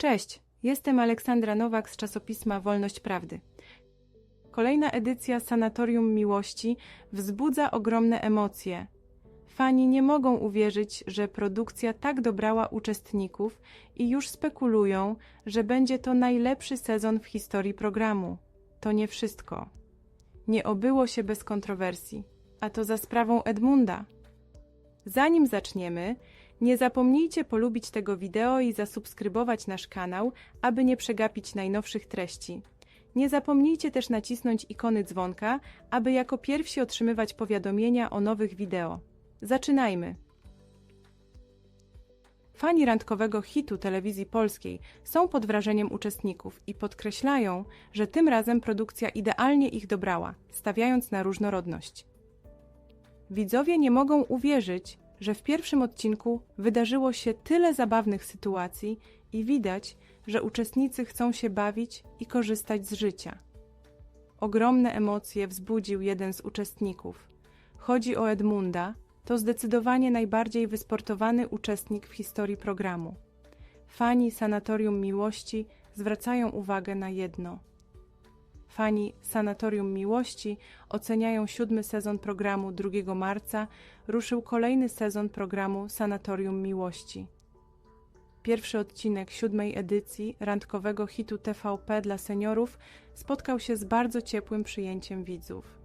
Cześć, jestem Aleksandra Nowak z czasopisma Wolność Prawdy. Kolejna edycja Sanatorium Miłości wzbudza ogromne emocje. Fani nie mogą uwierzyć, że produkcja tak dobrała uczestników i już spekulują, że będzie to najlepszy sezon w historii programu. To nie wszystko. Nie obyło się bez kontrowersji, a to za sprawą Edmunda. Zanim zaczniemy, nie zapomnijcie polubić tego wideo i zasubskrybować nasz kanał, aby nie przegapić najnowszych treści. Nie zapomnijcie też nacisnąć ikony dzwonka, aby jako pierwsi otrzymywać powiadomienia o nowych wideo. Zaczynajmy! Fani randkowego hitu telewizji polskiej są pod wrażeniem uczestników i podkreślają, że tym razem produkcja idealnie ich dobrała, stawiając na różnorodność. Widzowie nie mogą uwierzyć, że w pierwszym odcinku wydarzyło się tyle zabawnych sytuacji i widać, że uczestnicy chcą się bawić i korzystać z życia. Ogromne emocje wzbudził jeden z uczestników. Chodzi o Edmunda, to zdecydowanie najbardziej wysportowany uczestnik w historii programu. Fani Sanatorium Miłości zwracają uwagę na jedno. Fani Sanatorium Miłości oceniają siódmy sezon programu 2 marca. Ruszył kolejny sezon programu Sanatorium Miłości. Pierwszy odcinek siódmej edycji randkowego hitu TVP dla seniorów spotkał się z bardzo ciepłym przyjęciem widzów.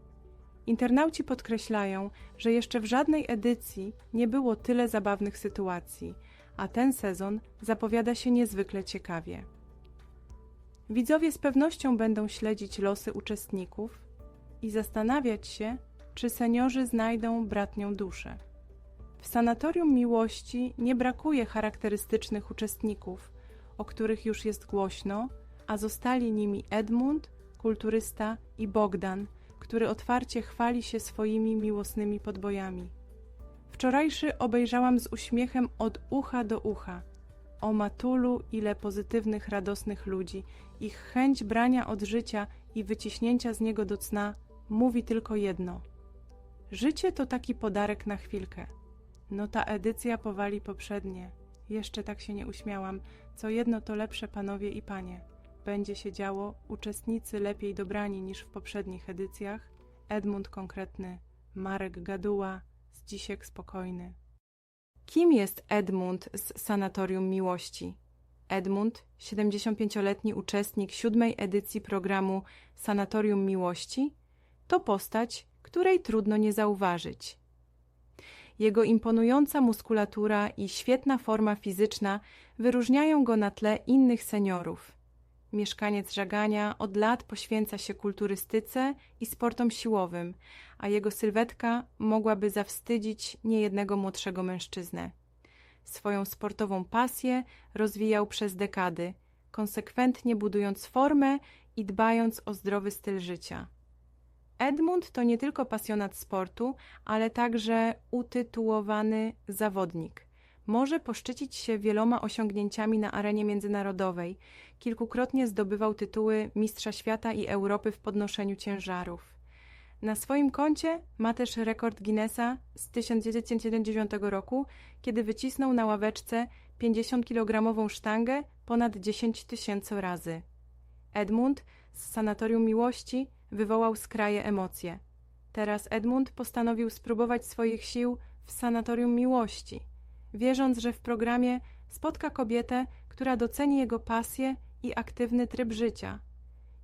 Internauci podkreślają, że jeszcze w żadnej edycji nie było tyle zabawnych sytuacji, a ten sezon zapowiada się niezwykle ciekawie. Widzowie z pewnością będą śledzić losy uczestników i zastanawiać się, czy seniorzy znajdą bratnią duszę. W sanatorium miłości nie brakuje charakterystycznych uczestników, o których już jest głośno, a zostali nimi Edmund, kulturysta i Bogdan, który otwarcie chwali się swoimi miłosnymi podbojami. Wczorajszy obejrzałam z uśmiechem od ucha do ucha. O matulu, ile pozytywnych, radosnych ludzi. Ich chęć brania od życia i wyciśnięcia z niego do cna mówi tylko jedno. Życie to taki podarek na chwilkę. No ta edycja powali poprzednie. Jeszcze tak się nie uśmiałam. Co jedno to lepsze panowie i panie. Będzie się działo, uczestnicy lepiej dobrani niż w poprzednich edycjach. Edmund konkretny, Marek Gaduła, Zdzisiek spokojny. Kim jest Edmund z Sanatorium Miłości? Edmund, 75-letni uczestnik siódmej edycji programu Sanatorium Miłości, to postać, której trudno nie zauważyć. Jego imponująca muskulatura i świetna forma fizyczna wyróżniają go na tle innych seniorów. Mieszkaniec Żagania od lat poświęca się kulturystyce i sportom siłowym, a jego sylwetka mogłaby zawstydzić niejednego młodszego mężczyznę. Swoją sportową pasję rozwijał przez dekady, konsekwentnie budując formę i dbając o zdrowy styl życia. Edmund to nie tylko pasjonat sportu, ale także utytułowany zawodnik. Może poszczycić się wieloma osiągnięciami na arenie międzynarodowej. Kilkukrotnie zdobywał tytuły Mistrza Świata i Europy w podnoszeniu ciężarów. Na swoim koncie ma też rekord Guinnessa z 1979 roku, kiedy wycisnął na ławeczce 50-kilogramową sztangę ponad 10 tysięcy razy. Edmund z Sanatorium Miłości wywołał skraje emocje. Teraz Edmund postanowił spróbować swoich sił w Sanatorium Miłości, wierząc, że w programie spotka kobietę, która doceni jego pasję i aktywny tryb życia.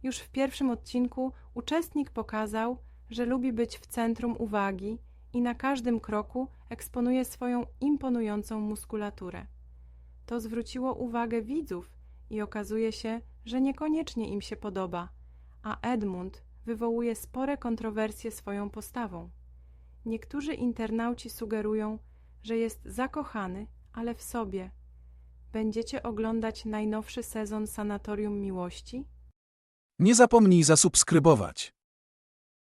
Już w pierwszym odcinku uczestnik pokazał, że lubi być w centrum uwagi i na każdym kroku eksponuje swoją imponującą muskulaturę. To zwróciło uwagę widzów i okazuje się, że niekoniecznie im się podoba, a Edmund wywołuje spore kontrowersje swoją postawą. Niektórzy internauci sugerują, że jest zakochany, ale w sobie. Będziecie oglądać najnowszy sezon Sanatorium Miłości? Nie zapomnij zasubskrybować.